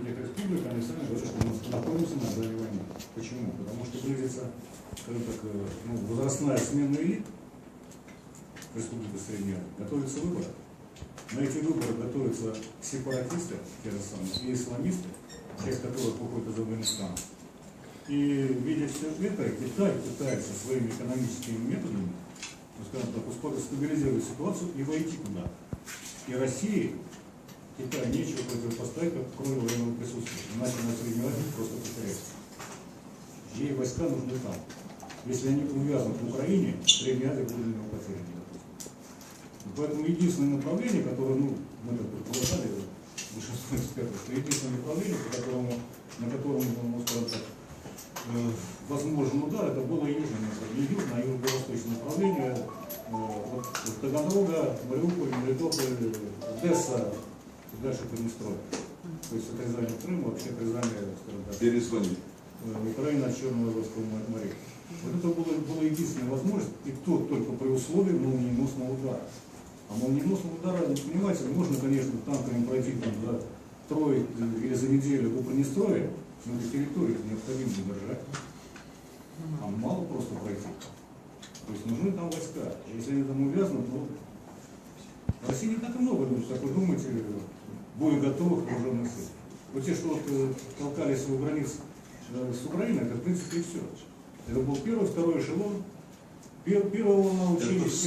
тех республик, они сами говорят, что мы находимся на грани войны. Почему? Потому что близится, скажем так, э, ну, возрастная смена элит в Республике Средняя, готовятся выборы. На эти выборы готовятся сепаратисты, те же самые, и исламисты, часть которых уходит из Афганистана. И видя все это, Китай пытается своими экономическими методами, ну, скажем так, стабилизировать ситуацию и войти туда. И России, Китаю нечего противопоставить, кроме военного присутствия. Иначе на Средней Азии просто потеряется. Ей войска нужны там. Если они увязнут в Украине, Средняя Азия будет для него потеряна. Поэтому единственное направление, которое, ну, мы так предполагали, большинство экспертов, что единственное направление, по которому, на котором, ну, скажем так, э, возможен удар, это было южное направление, южное, а юго-восточное направление, э, вот Таганрога, Мариуполь, Мелитополь, Одесса, и дальше Приднестровье. То есть отрезание Крыма, вообще отрезание, скажем так, Перезвонить. э, Украины от Черного Азовского моря. Вот это было, была единственная возможность, и то только при условии молниеносного удара. А молниеносного удара, ну, понимаете, можно, конечно, танками пройти там за трое или за неделю до Приднестровья, но эту территорию необходимо держать. Там мало просто пройти. То есть нужны там войска. Если они там увязнут, то в России не так много, ну, как вы думаете, боеготовых вооруженных сил. Вот те, что вот, э, толкались у границ э, с Украиной, это в принципе и все. Это был первый, второй эшелон. Пер- Первого волна учились,